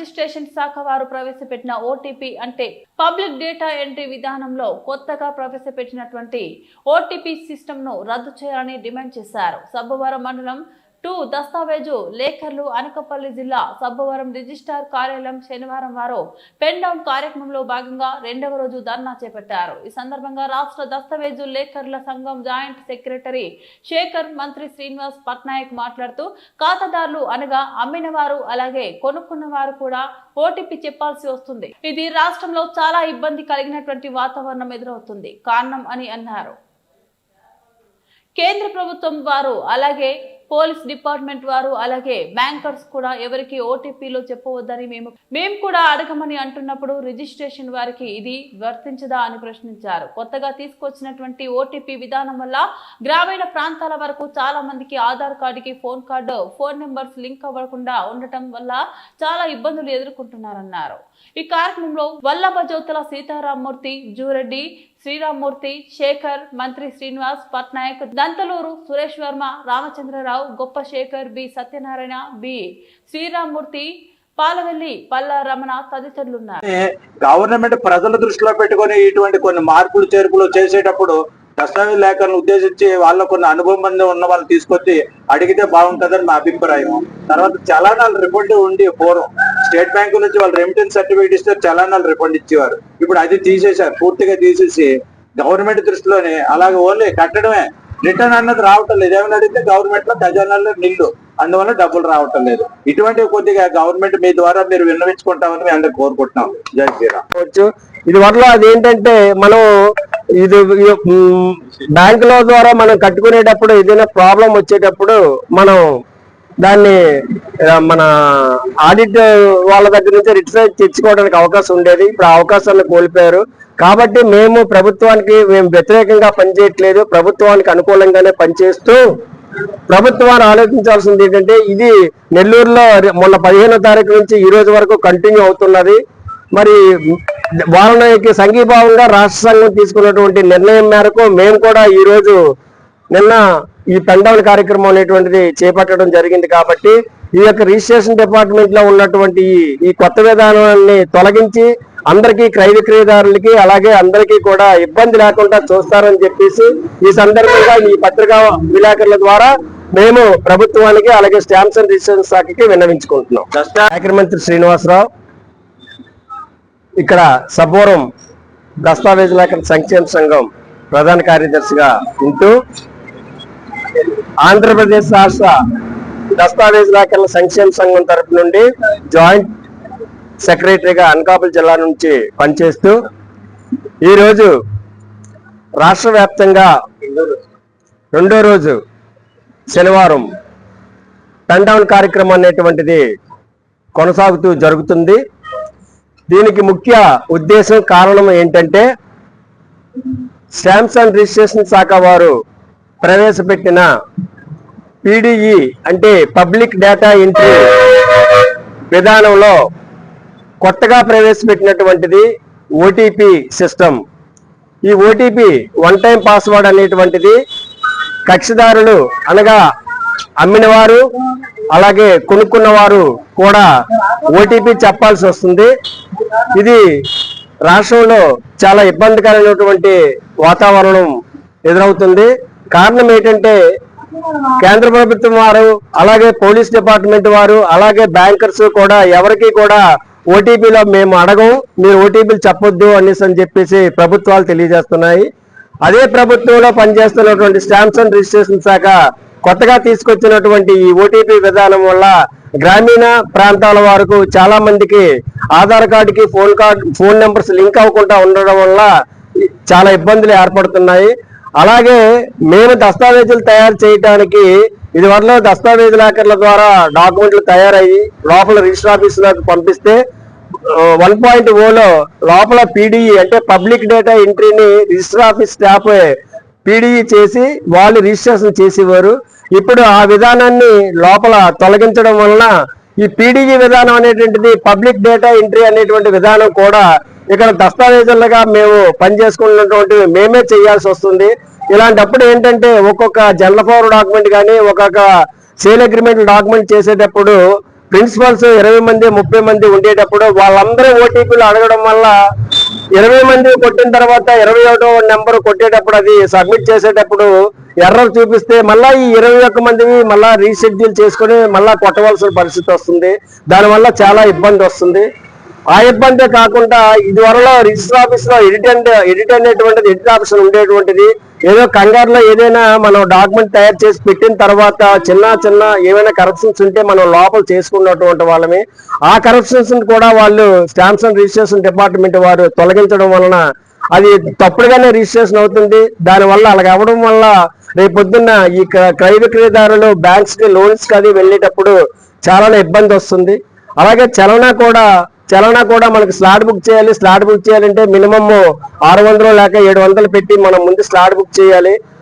Registration శాఖ వారు ప్రవేశపెట్టిన ఓటీపీ అంటే పబ్లిక్ డేటా ఎంట్రీ విధానంలో కొత్తగా ప్రవేశపెట్టినటువంటి ఓటీపీ సిస్టమ్ను రద్దు చేయాలని డిమాండ్ చేశారు. సబ్బవరం మండలం టూ దస్తావేజు లేఖర్లు అనకపల్లి జిల్లా సబ్బవరం రిజిస్ట్రార్ కార్యాలయం శనివారం వారు పెన్ డౌన్ కార్యక్రమంలో భాగంగా రెండవ రోజు ధర్నా చేపట్టారు. ఈ సందర్భంగా రాష్ట్ర దస్తావేజు లేఖర్ల సంఘం జాయింట్ సెక్రటరీ శేఖర్ మంత్రి శ్రీనివాస్ పట్నాయక్ మాట్లాడుతూ ఖాతాదారులు అనగా అమ్మిన వారు అలాగే కొనుక్కున్న వారు కూడా ఓటీపీ చెప్పాల్సి వస్తుంది. ఇది రాష్ట్రంలో చాలా ఇబ్బంది కలిగినటువంటి వాతావరణం ఎదురవుతుంది. కారణం అని అన్నారు. కేంద్ర ప్రభుత్వం వారు అలాగే పోలీస్ డిపార్ట్మెంట్ వారు అలాగే బ్యాంకర్స్ కూడా ఎవరికి ఓటీపీలో చెప్పవద్దని మేము మేము కూడా అడగమని అంటున్నప్పుడు రిజిస్ట్రేషన్ వారికి ఇది వర్తించదా అని ప్రశ్నించారు. కొత్తగా తీసుకొచ్చినటువంటి ఓటీపీ విధానం వల్ల గ్రామీణ ప్రాంతాల వరకు చాలా మందికి ఆధార్ కార్డుకి phone card phone numbers link అవ్వకుండా ఉండటం వల్ల చాలా ఇబ్బందులు ఎదుర్కొంటున్నారన్నారు. ఈ కార్యక్రమంలో వల్లభ జ్యోతుల సీతారామూర్తి జూరెడ్డి శ్రీరామ్మూర్తి శేఖర్ మంత్రి శ్రీనివాస్ పట్నాయక్ దంతలూరు సురేష్ వర్మ రామచంద్రరావు గొప్ప Sekhar B. Satyanarayana B. Sriramamurthy Palavelli Palla Ramana తదితరులున్నారు government ప్రజల దృష్టిలో పెట్టుకొని ఇటువంటి కొన్ని మార్పులు చేర్పులు చేసేటప్పుడు దస్తావేజ్ లేఖలను ఉద్దేశించి వాళ్ళ కొన్ని అనుభవం ఉన్న వాళ్ళు తీసుకొచ్చి అడిగితే బాగుంటుందని మా అభిప్రాయం. తర్వాత చలానాలు రిఫండ్ ఉండి పూర్వం స్టేట్ బ్యాంకు నుంచి వాళ్ళు రెమిటెన్స్ సర్టిఫికేట్ ఇస్తే చలానాలు రిఫండ్ ఇచ్చేవారు. ఇప్పుడు అది తీసేశారు పూర్తిగా తీసేసి గవర్నమెంట్ దృష్టిలోనే అలాగే ఓన్లీ కట్టడమే. రిటర్న్ అన్నది రావటం లేదు. ఏమైనా అడిగితే గవర్నమెంట్లో ఖజానాలో నిల్లు అందువల్ల డబ్బులు రావటం లేదు. ఇటువంటి కొద్దిగా గవర్నమెంట్ మీ ద్వారా మీరు విన్నవించుకుంటామని మేము అందరు కోరుకుంటున్నాం. జై శ్రీరామ్. ఇది వల్ల అదేంటంటే మనం ఇది బ్యాంకుల ద్వారా మనం కట్టుకునేటప్పుడు ఏదైనా ప్రాబ్లం వచ్చేటప్పుడు మనం దాన్ని మన ఆడిట్ వాళ్ళ దగ్గర నుంచి రిటర్న్ తెచ్చుకోవడానికి అవకాశం ఉండేది. ఇప్పుడు అవకాశాన్ని కోల్పోయారు. కాబట్టి మేము ప్రభుత్వానికి మేము వ్యతిరేకంగా పనిచేయట్లేదు. ప్రభుత్వానికి అనుకూలంగానే పనిచేస్తూ ప్రభుత్వాన్ని ఆలోచించాల్సింది ఏంటంటే ఇది నెల్లూరులో మొన్న పదిహేనో తారీఖు నుంచి ఈ రోజు వరకు కంటిన్యూ అవుతున్నది. మరి వాళ్ళకి సంఘీభావంగా రాష్ట్ర సంఘం తీసుకున్నటువంటి నిర్ణయం మేరకు మేము కూడా ఈరోజు నిన్న ఈ పెండౌన్ కార్యక్రమం అనేటువంటిది చేపట్టడం జరిగింది కాబట్టి ఈ యొక్క రిజిస్ట్రేషన్ డిపార్ట్మెంట్లో ఉన్నటువంటి ఈ కొత్త విధానాన్ని తొలగించి అందరికీ క్రయ విక్రయదారులకి అలాగే అందరికీ కూడా ఇబ్బంది లేకుండా చూస్తారని చెప్పేసి ఈ సందర్భంగా ఈ పత్రికా విలేకరుల ద్వారా మేము ప్రభుత్వానికి అలాగే స్టాంప్స్ అండ్ రిజిస్ట్రేషన్ శాఖకి విన్నవించుకుంటున్నాం. శాఖ మంత్రి శ్రీనివాసరావు ఇక్కడ సబోరం దస్తావేజుల సంక్షేమ సంఘం ప్రధాన కార్యదర్శిగా ఉంటూ ఆంధ్రప్రదేశ్ రాష్ట్ర దస్తావేజుల సంక్షేమ సంఘం తరపు నుండి జాయింట్ సెక్రటరీగా అనకాపల్లి జిల్లా నుంచి పనిచేస్తూ ఈరోజు రాష్ట్ర వ్యాప్తంగా రెండో రోజు శనివారం టన్డౌన్ కార్యక్రమం అనేటువంటిది కొనసాగుతూ జరుగుతుంది. దీనికి ముఖ్య ఉద్దేశం కారణం ఏంటంటే స్టాంప్స్ అండ్ రిజిస్ట్రేషన్ శాఖ వారు ప్రవేశపెట్టిన పీడీఈ అంటే పబ్లిక్ డేటా ఎంట్రీ విధానంలో కొత్తగా ప్రవేశపెట్టినటువంటిది ఓటీపీ సిస్టమ్ ఈ ఓటీపీ వన్ టైం పాస్వర్డ్ అనేటువంటిది కక్షిదారులు అనగా అమ్మినవారు అలాగే కొనుక్కున్నవారు కూడా ఓటీపీ చెప్పాల్సి వస్తుంది. ఇది రాష్ట్రంలో చాలా ఇబ్బందికరమైనటువంటి వాతావరణం ఎదురవుతుంది. కారణం ఏంటంటే కేంద్ర ప్రభుత్వం వారు అలాగే పోలీస్ డిపార్ట్మెంట్ వారు అలాగే బ్యాంకర్స్ కూడా ఎవరికి కూడా ఓటీపీలో మేము అడగం మీరు ఓటీపీలు చెప్పొద్దు అనేసి అని చెప్పేసి ప్రభుత్వాలు తెలియజేస్తున్నాయి. అదే ప్రభుత్వంలో పనిచేస్తున్నటువంటి స్టాంప్స్ అండ్ రిజిస్ట్రేషన్ శాఖ కొత్తగా తీసుకొచ్చినటువంటి ఈ ఓటీపీ విధానం వల్ల గ్రామీణ ప్రాంతాల వరకు చాలా మందికి ఆధార్ కార్డుకి phone card phone numbers link అవ్వకుండా ఉండడం వల్ల చాలా ఇబ్బందులు ఏర్పడుతున్నాయి. అలాగే మేము దస్తావేజులు తయారు చేయడానికి ఇది వల్ల దస్తావేజ్ లాకర్ల ద్వారా డాక్యుమెంట్లు తయారయ్యి లోపల రిజిస్టర్ ఆఫీసులకు పంపిస్తే వన్ పాయింట్ ఓలో లోపల పీడిఈ అంటే పబ్లిక్ డేటా ఎంట్రీని రిజిస్టర్ ఆఫీస్ స్టాఫ్ పీడిఈ చేసి వాళ్ళు రిజిస్ట్రేషన్ చేసేవారు. ఇప్పుడు ఆ విధానాన్ని లోపల తొలగించడం వలన ఈ పీడిఈ విధానం అనేటువంటిది పబ్లిక్ డేటా ఎంట్రీ అనేటువంటి విధానం కూడా ఇక్కడ దస్తావేజులుగా మేము పనిచేసుకున్నటువంటి మేమే చేయాల్సి వస్తుంది. ఇలాంటప్పుడు ఏంటంటే ఒక్కొక్క జనరల్ పవర్ డాక్యుమెంట్ కానీ ఒక్కొక్క సేల్ అగ్రిమెంట్ డాక్యుమెంట్ చేసేటప్పుడు ప్రిన్సిపల్స్ ఇరవై మంది ముప్పై మంది ఉండేటప్పుడు వాళ్ళందరూ ఓటీపీలు అడగడం వల్ల ఇరవై మంది కొట్టిన తర్వాత ఇరవై ఒకటో నెంబర్ కొట్టేటప్పుడు అది సబ్మిట్ చేసేటప్పుడు ఎర్రర్ చూపిస్తే మళ్ళా ఈ ఇరవై ఒక్క మందివి మళ్ళా రీషెడ్యూల్ చేసుకుని మళ్ళా కొట్టవలసిన పరిస్థితి వస్తుంది. దానివల్ల చాలా ఇబ్బంది వస్తుంది. ఆ ఇబ్బందే కాకుండా ఇదివరలో రిజిస్టర్ ఆఫీస్లో ఎడిట్ ఎడిట్ అనేటువంటిది ఎడిట్ ఆప్షన్ ఉండేటువంటిది. ఏదో కంగారులో ఏదైనా మనం డాక్యుమెంట్ తయారు చేసి పెట్టిన తర్వాత చిన్న చిన్న ఏమైనా కరప్షన్స్ ఉంటే మనం లోపల చేసుకున్నటువంటి వాళ్ళమే. ఆ కరప్షన్స్ కూడా వాళ్ళు స్టాంప్స్ అండ్ రిజిస్ట్రేషన్ డిపార్ట్మెంట్ వారు తొలగించడం వలన అది తప్పుడుగానే రిజిస్ట్రేషన్ అవుతుంది. దానివల్ల అలాగ అవ్వడం వల్ల రేపు పొద్దున్న ఈ క్రయ విక్రయదారులు బ్యాంక్స్కి లోన్స్కి అది వెళ్ళేటప్పుడు చాలా ఇబ్బంది వస్తుంది. అలాగే చలనా కూడా చలనా కూడా మనకి స్లాట్ బుక్ చేయాలి. స్లాట్ బుక్ చేయాలంటే మినిమమ్ ఆరు వందలు లేక ఏడు వందలు పెట్టి మనం ముందు స్లాట్ బుక్ చేయాలి.